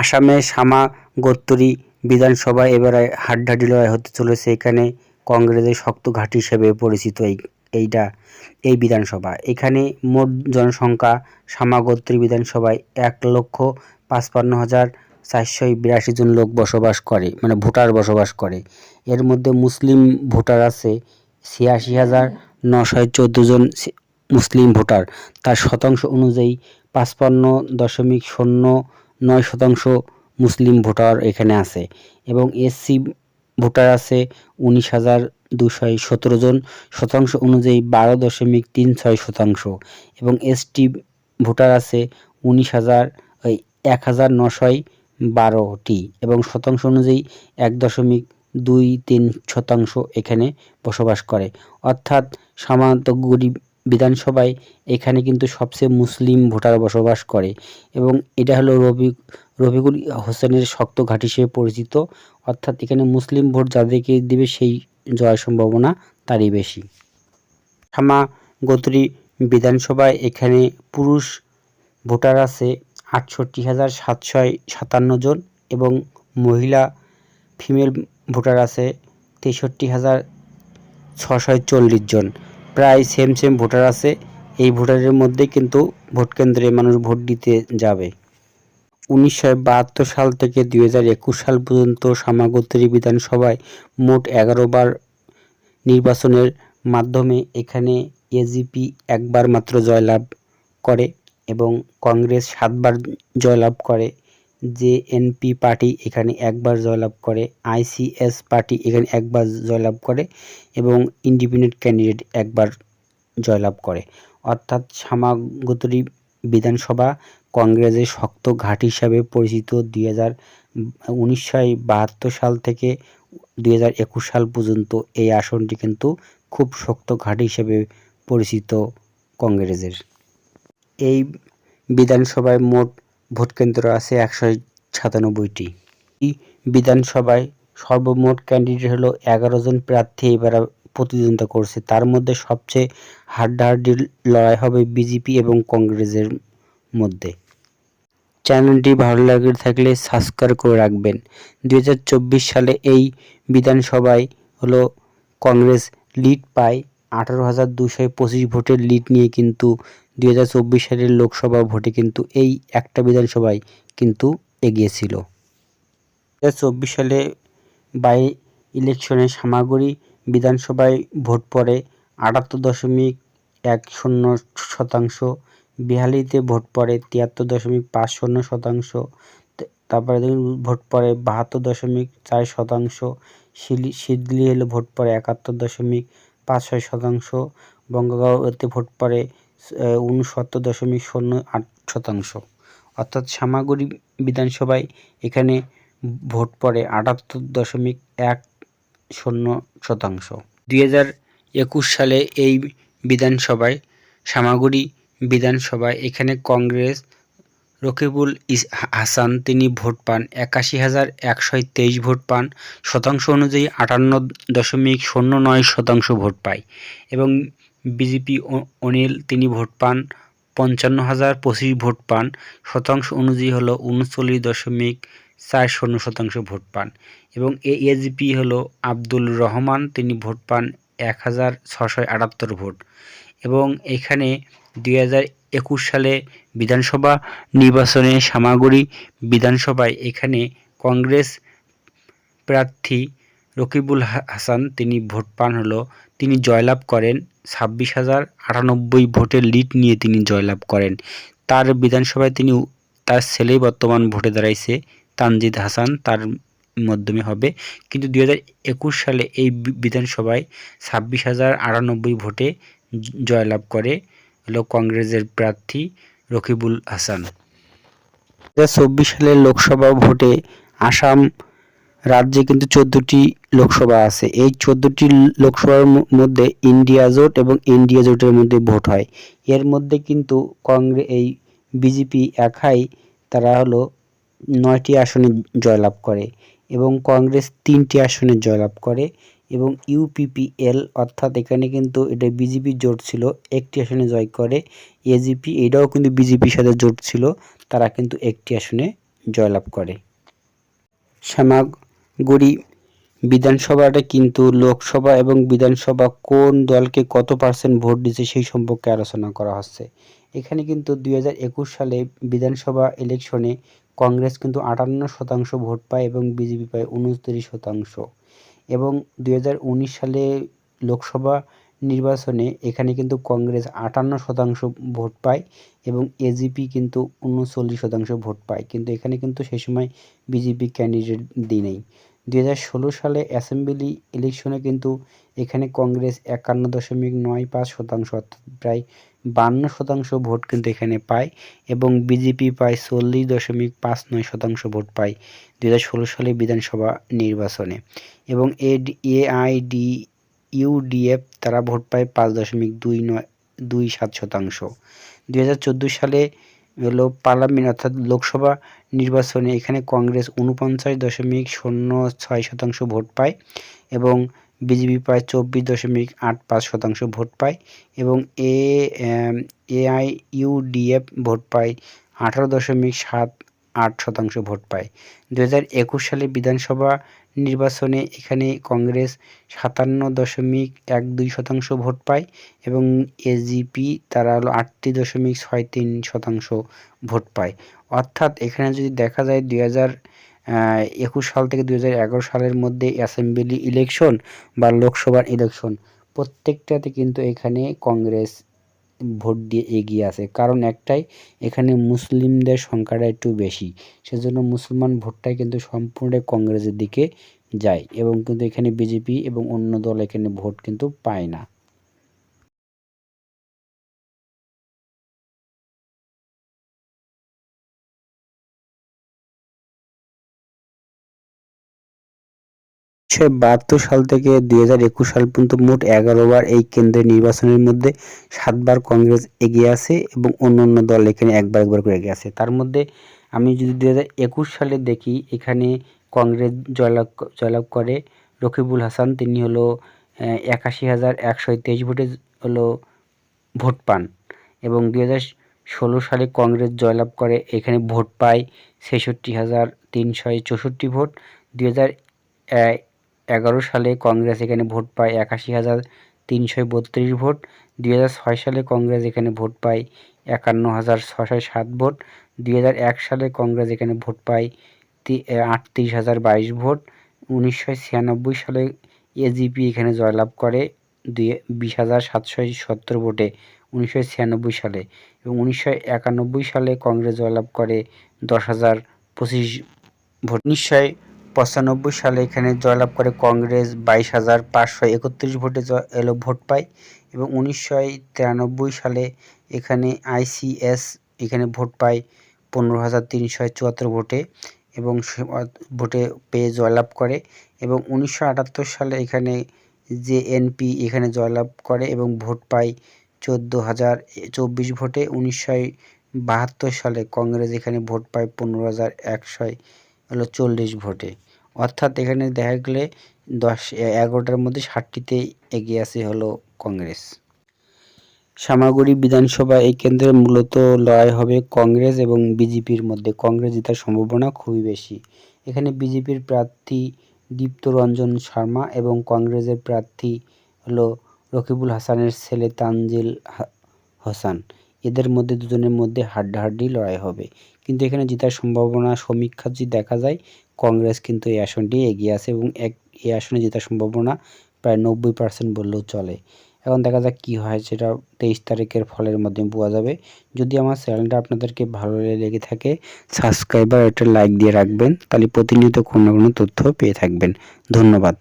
আসামে সামা গোত্তরি বিধানসভায় এবারে হাড্ডাহাড্ডি লড়াই হতে চলেছে। এখানে কংগ্রেসের শক্ত ঘাঁটি হিসেবে পরিচিত এই, এইটা, এই বিধানসভা। এখানে মোট জনসংখ্যা সামাগোত্রী বিধানসভায় এক লক্ষ পাঁচপান্ন হাজার চারশো বিরাশি জন লোক বসবাস করে মানে ভোটার বসবাস করে। এর মধ্যে মুসলিম ভোটার আছে ছিয়াশি হাজার নশো চোদ্দ জন মুসলিম ভোটার। তার শতাংশ অনুযায়ী পাঁচপান্ন দশমিক শূন্য নয় শতাংশ মুসলিম ভোটার এখানে আছে এবং এসসি ভোটার আছে উনিশ হাজার দুশো সতেরো জন। শতাংশ অনুযায়ী বারো দশমিক তিন ছয় শতাংশ এবং এসটি ভোটার আছে উনিশ হাজার এক হাজার নশয় বারোটি এবং শতাংশ অনুযায়ী এক দশমিক দুই তিন শতাংশ এখানে বসবাস করে। অর্থাৎ সামান্তগুড়ি বিধানসভায় এখানে কিন্তু সবচেয়ে মুসলিম ভোটার বসবাস করে এবং এটা হলো রবি রফিকুল হোসেনের শক্ত ঘাঁটি হিসেবে পরিচিত। অর্থাৎ এখানে মুসলিম ভোট যাদেরকে দেবে সেই জয় সম্ভাবনা তারই বেশি। থামা গোত্রী বিধানসভায় এখানে পুরুষ ভোটার আছে আটষট্টি হাজার সাতশো সাতান্ন জন এবং মহিলা ফিমেল ভোটার আছে তেষট্টি হাজার ছশো চল্লিশ জন। প্রায় সেম সেম ভোটার আছে। এই ভোটারের মধ্যে কিন্তু ভোট কেন্দ্রে মানুষ ভোট দিতে যাবে। উনিশশো বাহাত্তর সাল থেকে দুই হাজার একুশ সাল পর্যন্ত সামাগোত্রী বিধানসভায় মোট এগারো বার নির্বাচনের মাধ্যমে এখানে এজিপি একবার মাত্র জয়লাভ করে এবং কংগ্রেস সাতবার জয়লাভ করে। যে এনপি পার্টি এখানে একবার জয়লাভ করে আইসিএস পার্টি এখানে একবার জয়লাভ করে এবং ইন্ডিপেন্ডেন্ট ক্যান্ডিডেট একবার জয়লাভ করে। অর্থাৎ সামাগোত্রী বিধানসভা কংগ্রেসের শক্ত ঘাঁটি হিসাবে পরিচিত দুই হাজার সাল থেকে দুই হাজার একুশ সাল পর্যন্ত এই আসনটি কিন্তু খুব শক্ত ঘাঁটি হিসেবে পরিচিত কংগ্রেসের। এই বিধানসভায় মোট ভোট কেন্দ্র আছে একশো সাতানব্বইটি। বিধানসভায় সর্বমোট ক্যান্ডিডেট হলো এগারো জন প্রার্থী এবার প্রতিদ্বন্দ্বিতা করছে। তার মধ্যে সবচেয়ে হাড্ডাহাড্ডি লড়াই হবে বিজেপি এবং কংগ্রেসের মধ্যে। চ্যানেলটি ভালো লাগে থাকলে সাবস্ক্রাইব করে রাখবেন। দু হাজার চব্বিশ সালে এই বিধানসভায় হলো কংগ্রেস লিড পায়। আঠারো হাজার দুশো পঁচিশ ভোটের লিড নিয়ে কিন্তু দুই হাজার চব্বিশ সালের লোকসভা ভোটে কিন্তু এই একটা বিধানসভায় কিন্তু এগিয়েছিল। দু চব্বিশ সালে বাই ইলেকশনে সামাগরি বিধানসভায় ভোট পড়ে আটাত্তর দশমিক এক শূন্য শতাংশ, বিহালিতে ভোট পড়ে তিয়াত্তর দশমিক পাঁচ শূন্য শতাংশ, তারপরে দেখুন ভোট পড়ে বাহাত্তর দশমিক চার শতাংশ, শিলি হলে ভোট পড়ে একাত্তর দশমিক পাঁচ ছয় শতাংশ, বঙ্গগাঁওতে ভোট পড়ে উনসত্তর দশমিক শূন্য আট শতাংশ। অর্থাৎ সামাগুড়ি বিধানসভায় এখানে ভোট পড়ে আটাত্তর দশমিক এক শূন্য শতাংশ। দুই হাজার একুশ সালে এই বিধানসভায়, সামাগুড়ি বিধানসভায় এখানে কংগ্রেস, রকিবুল হাসান তিনি ভোট পান, একাশি হাজার একশো তেইশ ভোট পান, শতাংশ অনুযায়ী আটান্ন দশমিক শূন্য নয় শতাংশ ভোট পায় এবং বিজেপি অনিল তিনি ভোট পান। পঞ্চান্ন হাজার পঁচিশ ভোট পান। শতাংশ অনুযায়ী হলো উনচল্লিশ দশমিক চার শূন্য শতাংশ ভোট পান এবং এ এজিপি হলো আব্দুল রহমান, তিনি ভোট পান এক হাজার ছশো আটাত্তর ভোট এবং এখানে দুই হাজার একুশ সালে বিধানসভা নির্বাচনে সামাগুড়ি বিধানসভায় এখানে কংগ্রেস প্রার্থী রকিবুল হাসান, তিনি ভোট পান হলো, তিনি জয়লাভ করেন, ছাব্বিশ হাজার আটানব্বই ভোটের লিড নিয়ে তিনি জয়লাভ করেন। তার বিধানসভায় তিনি তার ছেলেই বর্তমান ভোটে দাঁড়াইছে, তানজিদ হাসান, তার মাধ্যমে হবে। কিন্তু দুই হাজার একুশ সালে এই বিধানসভায় ছাব্বিশ হাজার আটানব্বই ভোটে জয়লাভ করে হলো কংগ্রেসের প্রার্থী রকিবুল হাসান। দু হাজার চব্বিশ সালের লোকসভা ভোটে আসাম রাজ্যে কিন্তু চোদ্দোটি লোকসভা আছে। এই চোদ্দোটি লোকসভার মধ্যে ইন্ডিয়া জোট এবং ইন্ডিয়া জোটের মধ্যে ভোট হয়। এর মধ্যে কিন্তু কংগ্রেস এই বিজেপি একাই তারা হলো নয়টি আসনে জয়লাভ করে এবং কংগ্রেস তিনটি আসনে জয়লাভ করে এবং ইউপিপিএল অর্থাৎ এখানে কিন্তু এটা বিজেপি জোট ছিল, একটি আসনে জয় করে। এজিপি এটাও কিন্তু বিজেপির সাথে জোট ছিল, তারা কিন্তু একটি আসনে জয়লাভ করে। শ্যামাগুড়ি বিধানসভাটা কিন্তু লোকসভা এবং বিধানসভা কোন দলকে কত পার্সেন্ট ভোট দিচ্ছে সেই সম্পর্কে আলোচনা করা হচ্ছে। এখানে কিন্তু দুই হাজার একুশ সালে বিধানসভা ইলেকশনে কংগ্রেস কিন্তু আটান্ন শতাংশ ভোট পায় এবং বিজেপি পায় উনত্রিশ শতাংশ। এবং দুই হাজার উনিশ সালে লোকসভা নির্বাচনে এখানে কিন্তু কংগ্রেস আটান্ন শতাংশ ভোট পায় এবং এজিপি কিন্তু উনচল্লিশ শতাংশ ভোট পায়। কিন্তু এখানে কিন্তু সেই সময় বিজেপি ক্যান্ডিডেট দিই নেই দুই হাজার ষোলো সালে অ্যাসেম্বলি ইলেকশনে কিন্তু এখানে কংগ্রেস একান্ন দশমিক নয় পাঁচ শতাংশ, অর্থাৎ প্রায় বান্ন শতাংশ ভোট কিন্তু এখানে পায় এবং বিজেপি পায় চল্লিশ দশমিক পাঁচ নয় শতাংশ ভোট পায় দুই হাজার ষোলো সালে বিধানসভা নির্বাচনে। এবং এ এআইডি ইউডিএফ তারা ভোট পায় পাঁচ দশমিক দুই নয় দুই সাত শতাংশ। দুই হাজার চোদ্দ সালে হলো পার্লামেন্ট অর্থাৎ লোকসভা নির্বাচনে এখানে কংগ্রেস উনপঞ্চাশ দশমিক শূন্য ছয় শতাংশ ভোট পায় এবং বিজেপি পায় চব্বিশ দশমিক আট পাঁচ শতাংশ ভোট পায় এবং এ এআইইউডিএফ ভোট পায় আঠারো দশমিক সাত আট শতাংশ ভোট পায়। দু হাজার একুশ সালে বিধানসভা নির্বাচনে এখানে কংগ্রেস সাতান্ন দশমিক এক দুই শতাংশ ভোট পায় এবং এজিপি তারা হলো আটটি দশমিক ছয় তিন শতাংশ ভোট পায়। অর্থাৎ এখানে যদি দেখা যায় দুই একুশ সাল থেকে দু হাজার এগারো সালের মধ্যে অ্যাসেম্বলি ইলেকশন বা লোকসভার ইলেকশন, প্রত্যেকটাতে কিন্তু এখানে কংগ্রেস ভোট দিয়ে এগিয়ে আছে। কারণ একটাই, এখানে মুসলিমদের সংখ্যাটা একটু বেশি। সেজন্য মুসলমান ভোটটাই কিন্তু সম্পূর্ণ কংগ্রেসের দিকে যায় এবং কিন্তু এখানে বিজেপি এবং অন্য দল এখানে ভোট কিন্তু পায় না। উনিশশো বাহাত্তর সাল থেকে দুই হাজার একুশ সাল পর্যন্ত মোট এগারো বার এই কেন্দ্রের নির্বাচনের মধ্যে সাতবার কংগ্রেস এগিয়ে আছে এবং অন্য অন্য দল এখানে একবার একবার করে এগিয়ে আছে। তার মধ্যে আমি যদি দু হাজার একুশ সালে দেখি, এখানে কংগ্রেস জয়লাভ জয়লাভ করে রকিবুল হাসান, তিনি হলো একাশি হাজার একশো তেইশ ভোটে হলো ভোট পান এবং দু ষোলো সালে কংগ্রেস জয়লাভ করে, এখানে ভোট পায় ছেষট্টি হাজার তিনশো চৌষট্টি ভোট। দুই হাজার এগারো সালে কংগ্রেস এখানে ভোট পায় একাশি হাজার তিনশো বত্রিশ ভোট। দুই হাজার ছয় সালে কংগ্রেস এখানে ভোট পায় একান্ন হাজার ছশো সাত ভোট। দুই এক সালে কংগ্রেস এখানে ভোট পায় আটত্রিশ হাজার বাইশ ভোট। উনিশশো ছিয়ানব্বই সালে এজিপি এখানে জয়লাভ করে দুই, বিশ হাজার সাতশো সত্তর ভোটে উনিশশো ছিয়ানব্বই সালে। এবং উনিশশো একানব্বই সালে কংগ্রেস জয়লাভ করে দশ হাজার পঁচিশ ভোট। উনিশশো পঁচানব্বই সালে এখানে জয়লাভ করে কংগ্রেস বাইশ হাজার পাঁচশো একত্রিশ ভোটে এলো, ভোট পায় এবং উনিশশো তিরানব্বই সালে এখানে আইসিএস এখানে ভোট পায় পনেরো হাজার তিনশো চুয়াত্তর ভোটে এবং ভোটে পেয়ে জয়লাভ করে এবং উনিশশো আটাত্তর সালে এখানে যে এনপি এখানে জয়লাভ করে এবং ভোট পায় চোদ্দ হাজার চব্বিশ ভোটে। উনিশশো বাহাত্তর সালে কংগ্রেস এখানে ভোট পায় পনেরো হাজার একশো চল্লিশ ভোটে। অর্থাৎ এখানে দেখা গেলে দশ, এগারোটার মধ্যে ষাটটিতে এগিয়ে আছে হলো কংগ্রেস। সামাগুড়ি বিধানসভা এই কেন্দ্রে মূলত লড়াই হবে কংগ্রেস এবং বিজেপির মধ্যে। কংগ্রেস জেতার সম্ভাবনা খুবই বেশি। এখানে বিজেপির প্রার্থী দীপ্ত রঞ্জন শর্মা এবং কংগ্রেসের প্রার্থী হলো রকিবুল হাসানের ছেলে তানজিল হাসান। এদের মধ্যে দুজনের মধ্যে হাড্ডাহাড্ডি লড়াই হবে। কিন্তু এখানে জেতার সম্ভাবনা সমীক্ষা যদি দেখা যায় কংগ্রেস কিন্তু এই আসনটি এগিয়ে আছে এবং এক, এই আসনে জেতার সম্ভাবনা প্রায় নব্বই পার্সেন্ট বললেও চলে। এখন দেখা যাক কী হয়, সেটা তেইশ তারিখের ফলের মাধ্যমে পাওয়া যাবে। যদি আমার চ্যানেলটা আপনাদেরকে ভালো লেগে থাকে সাবস্ক্রাইবার একটা লাইক দিয়ে রাখবেন, তাহলে প্রতিনিয়ত কোনো না কোনো তথ্য পেয়ে থাকবেন। ধন্যবাদ।